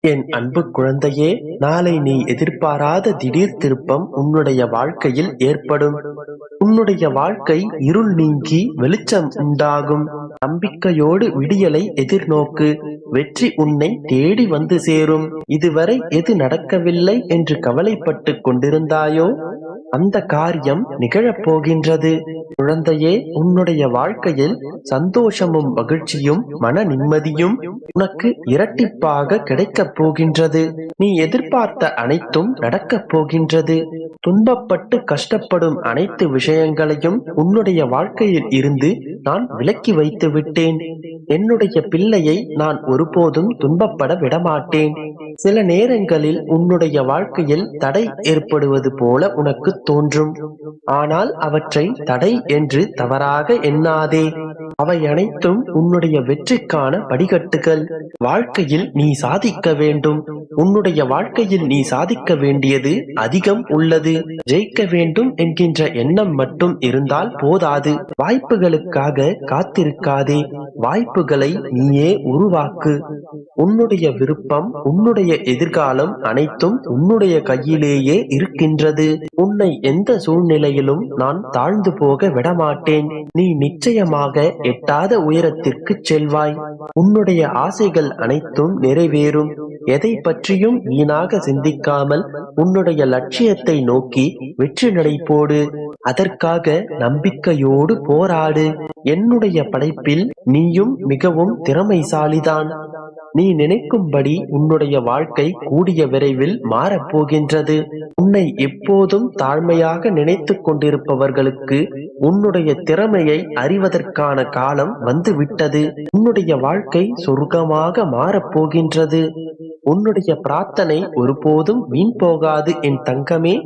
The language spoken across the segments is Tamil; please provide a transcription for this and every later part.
என் அன்பு குழந்தையே நாளை நீ எதிர்பாராத திடீர் திருப்பம் உன்னுடைய வாழ்க்கையில் ஏற்படும். உன்னுடைய வாழ்க்கை இருள் நீங்கி வெளிச்சம் உண்டாகும். நம்பிக்கையோடு விடியலை எதிர்நோக்கு. வெற்றி உன்னை தேடி வந்து சேரும். இதுவரை எது நடக்கவில்லை என்று கவலைப்பட்டு கொண்டிருந்தாயோ? அந்த காரியம் நிகழப் போகின்றது குழந்தையே உன்னுடைய வாழ்க்கையில் சந்தோஷமும் மகிழ்ச்சியும் மன நிம்மதியும் உனக்கு இரட்டிப்பாக கிடைக்கப் போகின்றது. நீ எதிர்பார்த்த அனைத்தும் நடக்கப் போகின்றது. துன்பப்பட்டு கஷ்டப்படும் அனைத்து விஷயங்களையும் உன்னுடைய வாழ்க்கையில் இருந்து நான் விலக்கி வைத்து விட்டேன். என்னுடைய பிள்ளையை நான் ஒருபோதும் துன்பப்பட விடமாட்டேன். சில நேரங்களில் உன்னுடைய வாழ்க்கையில் தடை ஏற்படுவது போல உனக்கு தோன்றும். ஆனால் அவற்றை தடை என்று தவறாக எண்ணாதே. அவை அனைத்தும் உன்னுடைய வெற்றிக்கான படிகட்டுகள் வாழ்க்கையில் நீ சாதிக்க வேண்டும். உன்னுடைய வாழ்க்கையில் நீ சாதிக்க வேண்டியது அதிகம் உள்ளது. ஜெயிக்க வேண்டும் என்கின்ற எண்ணம் மட்டும் இருந்தால் போதாது. வாய்ப்புகளுக்காக காத்திருக்காதே. வாய்ப்பு வாய்ப்புகளை நீயே உருவாக்கு. உன்னுடைய விருப்பம் உன்னுடைய எதிர்காலம் அனைத்தும் உன்னுடைய கையிலேயே இருக்கின்றது. உன்னை எந்த சூழ்நிலையிலும் நான் தாழ்ந்து போக விடமாட்டேன். நீ நிச்சயமாக எட்டாத உயரத்திற்கு செல்வாய். உன்னுடைய ஆசைகள் அனைத்தும் நிறைவேறும். எதை பற்றியும் வீணாக சிந்திக்காமல் உன்னுடைய லட்சியத்தை நோக்கி வெற்றி நடை போடு. அதற்காக நம்பிக்கையோடு போராடு. என்னுடைய படைப்பில் நீயும் மிகவும் திறமைசாலிதான். நீ நினைக்கும்படி உன்னுடைய வாழ்க்கை கூடிய விரைவில் மாறப்போகின்றது. உன்னை எப்போதும் தாழ்மையாக நினைத்துக் கொண்டிருப்பவர்களுக்கு உன்னுடைய திறமையை அறிவதற்கான காலம் வந்துவிட்டது. உன்னுடைய வாழ்க்கை சொர்க்கமாக மாறப்போகின்றது. உன்னுடைய பிரார்த்தனை ஒருபோதும் வீண் போகாது என் தங்கமே.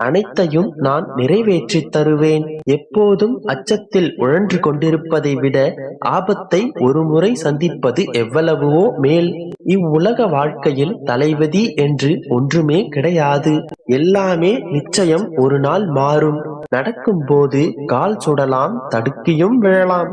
அனைத்தையும் நான் நிறைவேற்றித் தருவேன். எப்போதும் அச்சத்தில் உழன்று கொண்டிருப்பதை விட ஆபத்தை ஒருமுறை சந்திப்பது எவ்வளவோ மேல். இவ்வுலக வாழ்க்கையில் தலைவதி என்று ஒன்றுமே கிடையாது. எல்லாமே நிச்சயம் ஒரு நாள் மாறும். நடக்கும்போது கால் சுடலாம் தடுக்கியும் விழலாம்.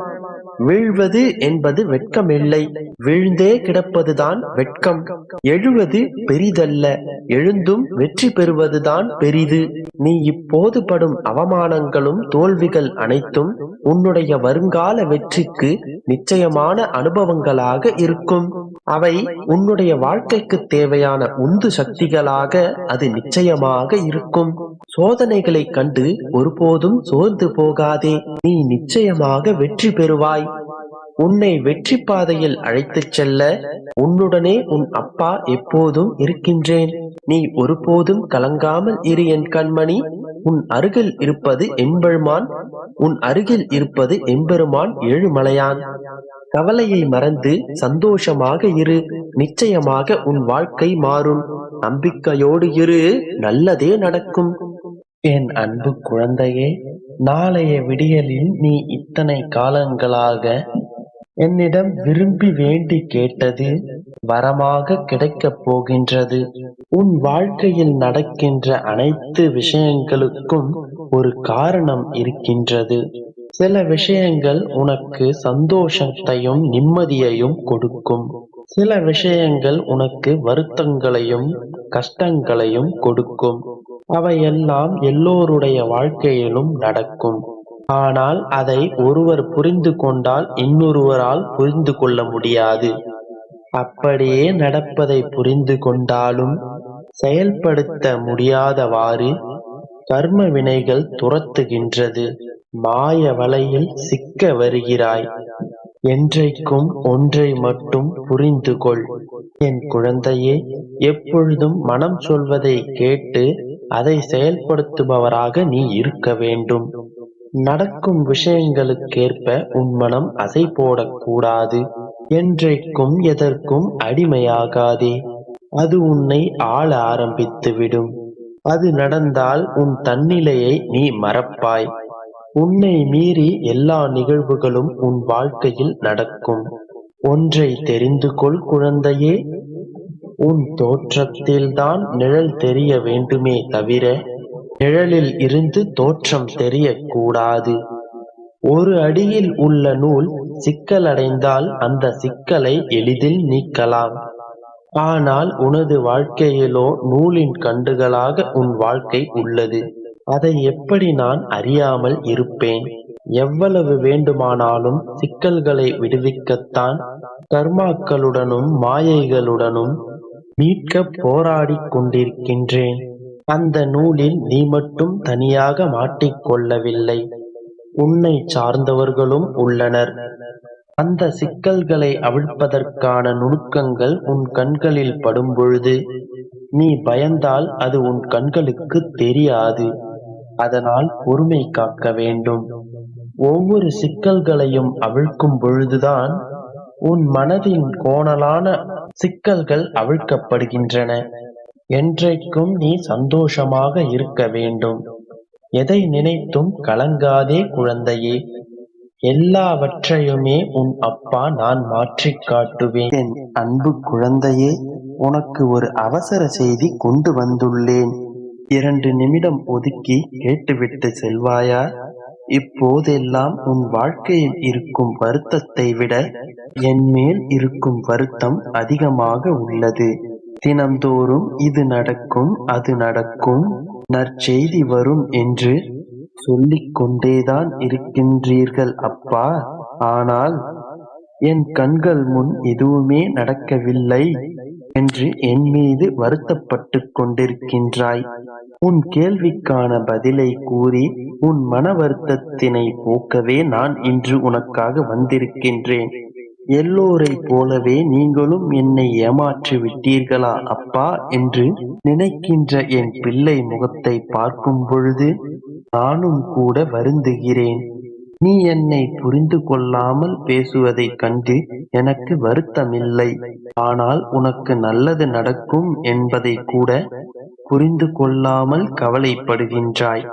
வீழ்வது என்பது வெட்கமில்லை. வீழ்ந்தே கிடப்பதுதான் வெட்கம். எழுவது பெரிதல்ல. எழுந்தும் வெற்றி பெறுவதுதான் பெரிது. நீ இப்போது படும் அவமானங்களும் தோல்விகள் அனைத்தும் உன்னுடைய வருங்கால வெற்றிக்கு நிச்சயமான அனுபவங்களாக இருக்கும். அவை உன்னுடைய வாழ்க்கைக்கு தேவையான உந்து சக்திகளாக அது நிச்சயமாக இருக்கும். சோதனைகளை கண்டு ஒருபோதும் சோர்ந்து போகாதே. நீ நிச்சயமாக வெற்றி பெறுவாய். உன்னை வெற்றி பாதையில் அழைத்துச் செல்ல உன்னுடனே உன் அப்பா எப்போதும் இருக்கின்றேன். நீ ஒருபோதும் கலங்காமல் இரு என் கண்மணி. உன் அருகில் இருப்பது எம்பெருமான் உன் அருகில் இருப்பது எம்பெருமான் ஏழுமலையான். கவலையை மறந்து சந்தோஷமாக இரு. நிச்சயமாக உன் வாழ்க்கை மாறும். நம்பிக்கையோடு இரு. நல்லதே நடக்கும். என் அன்பு குழந்தையே நாளைய விடியலில் நீ இத்தனை காலங்களாக என்னிடம் விரும்பி வேண்டி கேட்டது வரமாக கிடைக்கப் போகின்றது. உன் வாழ்க்கையில் நடக்கின்ற அனைத்து விஷயங்களுக்கும் ஒரு காரணம் இருக்கின்றது. சில விஷயங்கள் உனக்கு சந்தோஷத்தையும் நிம்மதியையும் கொடுக்கும். சில விஷயங்கள் உனக்கு வருத்தங்களையும் கஷ்டங்களையும் கொடுக்கும். அவையெல்லாம் எல்லோருடைய வாழ்க்கையிலும் நடக்கும். ஆனால் அதை ஒருவர் புரிந்து கொண்டால் இன்னொருவரால் புரிந்து கொள்ள முடியாது. அப்படியே நடப்பதை புரிந்து கொண்டாலும் செயல்படுத்த முடியாதவாறு கர்ம வினைகள் துரத்துகின்றது. மாய வலையில் சிக்க வருகிறாய். என்றைக்கும் ஒன்றை மட்டும் புரிந்து கொள். என் குழந்தையே எப்பொழுதும் மனம் சொல்வதை கேட்டு அதை செயல்படுத்துபவராக நீ இருக்க வேண்டும். நடக்கும் விஷயங்களுக்கேற்ப உன் மனம் அசை போடக்கூடாது. என்றைக்கும் எதற்கும் அடிமையாகாதே. அது உன்னை ஆள ஆரம்பித்து விடும் அது நடந்தால் உன் தன்னிலையை நீ மறப்பாய். உன்னை மீறி எல்லா நிகழ்வுகளும் உன் வாழ்க்கையில் நடக்கும். ஒன்றை தெரிந்து கொள் குழந்தையே. உன் தோற்றத்தில்தான் நிழல் தெரிய வேண்டுமே தவிர நிழலில் இருந்து தோற்றம் தெரியக்கூடாது ஒரு அடியில் உள்ள நூல் சிக்கலடைந்தால் அந்த சிக்கலை எளிதில் நீக்கலாம். ஆனால் உனது வாழ்க்கையிலோ நூலின் கண்டுகளாக உன் வாழ்க்கை உள்ளது. அதை எப்படி நான் அறியாமல் இருப்பேன்? எவ்வளவு வேண்டுமானாலும் சிக்கல்களை விடுவிக்கத்தான். கர்மாக்களுடனும் மாயைகளுடனும் மீட்கப் போராடிக் கொண்டிருக்கின்றேன். அந்த நூலில் நீ மட்டும் தனியாக மாட்டிக்கொள்ளவில்லை உன்னை சார்ந்தவர்களும் உள்ளனர். அந்த சிக்கல்களை அவிழ்ப்பதற்கான நுணுக்கங்கள் உன் கண்களில் படும்பொழுது நீ பயந்தால் அது உன் கண்களுக்கு தெரியாது. அதனால் பொறுமை காக்க வேண்டும். ஒவ்வொரு சிக்கல்களையும் அவிழ்க்கும் பொழுதுதான் உன் மனதின் கோணலான சிக்கல்கள் அவிழ்க்கப்படுகின்றன. என்றைக்கும் நீ சந்தோஷமாக இருக்க வேண்டும். எதை நினைத்தும் கலங்காதே குழந்தையே. எல்லாவற்றையுமே உன் அப்பா நான் மாற்றிக் காட்டுவேன். என் அன்பு குழந்தையே உனக்கு ஒரு அவசர செய்தி கொண்டு வந்துள்ளேன். இரண்டு நிமிடம் ஒதுக்கி கேட்டுவிட்டு செல்வாயா? இப்போதெல்லாம் உன் வாழ்க்கையில் இருக்கும் வருத்தத்தை விட என் மேல் இருக்கும் வருத்தம் அதிகமாக உள்ளது. தினம்தோறும் இது நடக்கும் அது நடக்கும். நற்செய்தி வரும் என்று சொல்லிக் கொண்டேதான் இருக்கின்றீர்கள் அப்பா. ஆனால் என் கண்கள் முன் எதுவுமே நடக்கவில்லை என்று என் மீது வருத்தப்பட்டுக் கொண்டிருக்கின்றாய். உன் கேள்விக்கான பதிலை கூறி உன் மன வருத்தத்தினை போக்கவே நான் இன்று உனக்காக வந்திருக்கின்றேன். எல்லோரைப் போலவே நீங்களும் என்னை ஏமாற்றி விட்டீர்களா அப்பா? என்று நினைக்கின்ற என் பிள்ளை முகத்தை பார்க்கும் பொழுது நானும் கூட வருந்துகிறேன். நீ என்னை புரிந்து கொள்ளாமல் பேசுவதைக் கண்டு எனக்கு வருத்தமில்லை. ஆனால் உனக்கு நல்லது நடக்கும் என்பதை கூட புரிந்து கொள்ளாமல் கவலைப்படுகின்றாய்.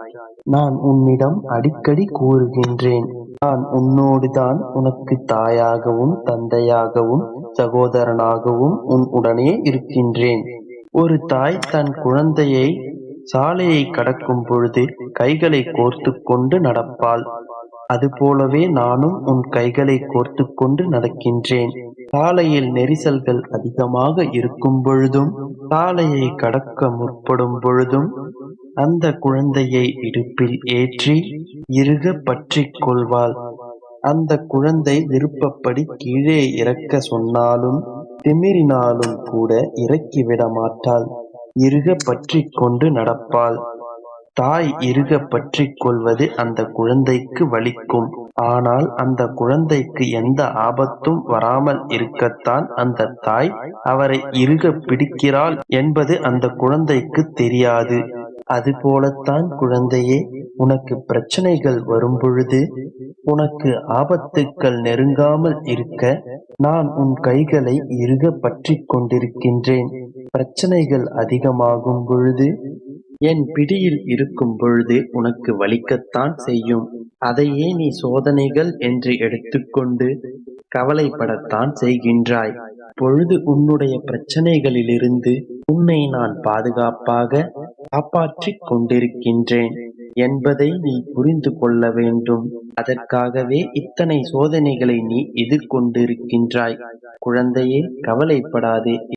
நான் உன்னிடம் அடிக்கடி கூறுகின்றேன். நான் உன்னோடுதான் உனக்கு தாயாகவும் தந்தையாகவும் சகோதரனாகவும் உன் உடனே இருக்கின்றேன். ஒரு தாய் தன் குழந்தையை சாலையை கடக்கும் பொழுது கைகளை கோர்த்து கொண்டு நடப்பாள். அதுபோலவே நானும் உன் கைகளை கோர்த்து கொண்டு நடக்கின்றேன். சாலையில் நெரிசல்கள் அதிகமாக இருக்கும் பொழுதும் சாலையை கடக்க முற்படும் பொழுதும் அந்த குழந்தையை இடுப்பில் ஏற்றி இறுக பற்றிக் கொள்வாள். அந்த குழந்தை விருப்பப்படி கீழே இறக்க சொன்னாலும் திமிரினாலும் கூட இறக்கிவிட மாட்டாள். இறுக பற்றிக் கொண்டு நடப்பாள். தாய் இறுக பற்றிக் கொள்வது அந்த குழந்தைக்கு வலிக்கும். ஆனால் அந்த குழந்தைக்கு எந்த ஆபத்தும் வராமல் இருக்கத்தான் அந்த தாய் அவரை இறுக பிடிக்கிறாள் என்பது அந்த குழந்தைக்கு தெரியாது. அதுபோலத்தான் குழந்தையே உனக்கு பிரச்சனைகள் வரும்பொழுது உனக்கு ஆபத்துக்கள் நெருங்காமல் இருக்க நான் உன் கைகளை இறுக பற்றிக் கொண்டிருக்கின்றேன். பிரச்சனைகள் அதிகமாகும் பொழுது என் பிடியில் இருக்கும் பொழுது உனக்கு வலிக்கத்தான் செய்யும். அதையே நீ சோதனைகள் என்று எடுத்துக்கொண்டு கவலைப்படத்தான் செய்கின்றாய். பொழுது உன்னுடைய பிரச்சனைகளிலிருந்து உன்னை நான் பாதுகாப்பாக காப்பாற்றிக் கொண்டிருக்கின்றேன் என்பதை நீ புரிந்து கொள்ள வேண்டும். அதற்காகவே இத்தனை சோதனைகளை நீ எதிர்கொண்டிருக்கின்றாய். குழந்தையே கவலைப்படாதே.